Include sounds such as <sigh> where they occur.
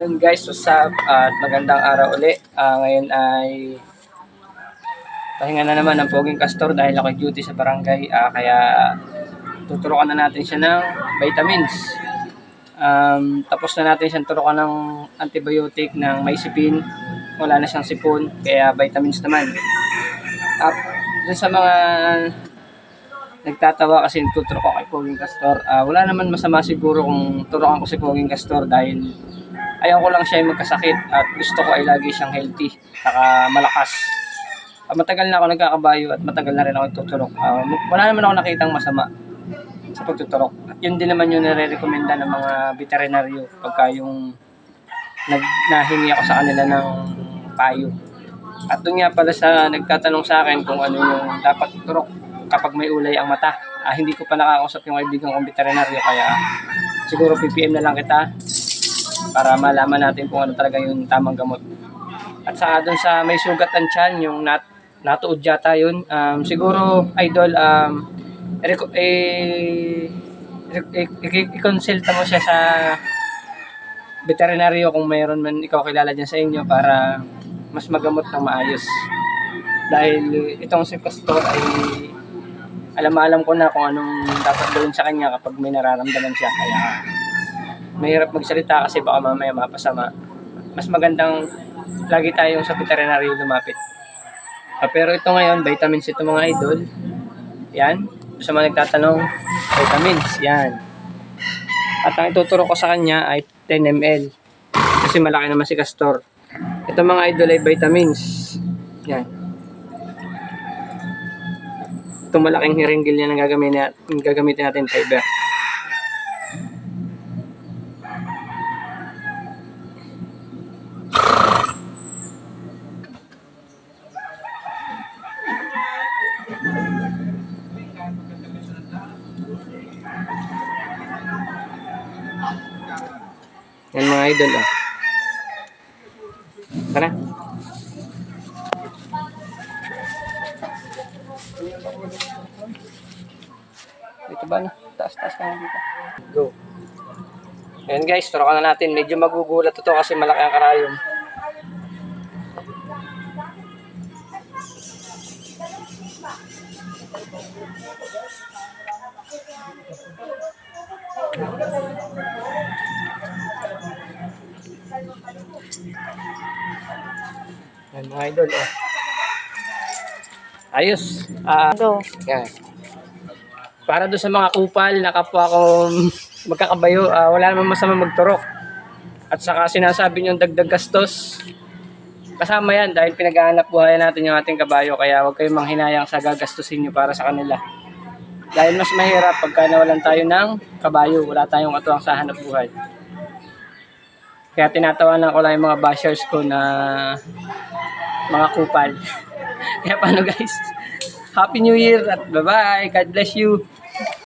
Yun guys, what's up? At magandang araw uli. Ah, ngayon ay pahinga na naman ng Poging Castor dahil ako duty sa barangay. Ah, kaya tuturukan na natin siya ng vitamins. Um, tapos na natin siyang turukan ng antibiotic ng may sipin. Wala na siyang sipon, kaya vitamins naman. At dun sa mga nagtatawa kasi tuturo ko kay Poging Castor, ah, wala naman masama siguro kung turukan ko si Poging Castor dahil ayaw ko lang siya magkasakit at gusto ko ay lagi siyang healthy saka malakas. Ah, matagal na ako nagkakabayo at matagal na rin ako nagtuturok. Ah, wala naman ako nakitang masama sa pagtuturok. At yun din naman yung nare-recommenda ng mga veterinaryo pagka yung nag, nahingi ako sa kanila ng payo. At doon nga pala sa nagtatanong sa akin kung ano yung dapat turok kapag may ulay ang mata. Ah, hindi ko pa nakakausap yung kaibigan kong veterinaryo kaya siguro PPM na lang kita para malaman natin kung ano talaga yung tamang gamot. At saka doon sa may sugat ang tiyan, yung nat natuod yata yun, um, siguro idol, um, eh, i- i-consulta mo siya sa veterinaryo kung mayroon man ikaw kilala dyan sa inyo para mas magamot ng maayos. Dahil itong si Pastor ay alam-alam ko na kung anong dapat gawin sa kanya kapag may nararamdaman siya. Kaya mahirap magsalita kasi baka mamaya mapasama. Mas magandang lagi tayong sa veterinary lumapit. Ah, pero ito ngayon, vitamins ito mga idol. Yan. Sa mga nagtatanong, vitamins. Yan. At ang ituturo ko sa kanya ay 10 ml. Kasi malaki naman si Castor. Ito mga idol ay vitamins. Yan. Itong malaking hiringgil niya ang gagamitin, gagamitin natin fiber. Yan mga idol, oh. Tara. Dito ba na? Taas, taas ka na dito. Go. Ayan guys, turukan na natin. Medyo magugulat ito kasi malaki ang karayom. Yan mga idol, oh. Ayos. Go. yan. Para doon sa mga kupal na kapwa ko magkakabayo, ah, wala namang masama magturok. At saka sinasabi niyong dagdag gastos, kasama yan dahil pinag-aanap buhay natin yung ating kabayo kaya huwag kayong manghinayang sa gagastusin niyo para sa kanila. Dahil mas mahirap pagka nawalan tayo ng kabayo, wala tayong katuwang sa hanap buhay. Kaya tinatawanan ko lang yung mga bashers ko na mga kupal. <laughs> Kaya paano guys? Happy New Year at bye-bye. God bless you.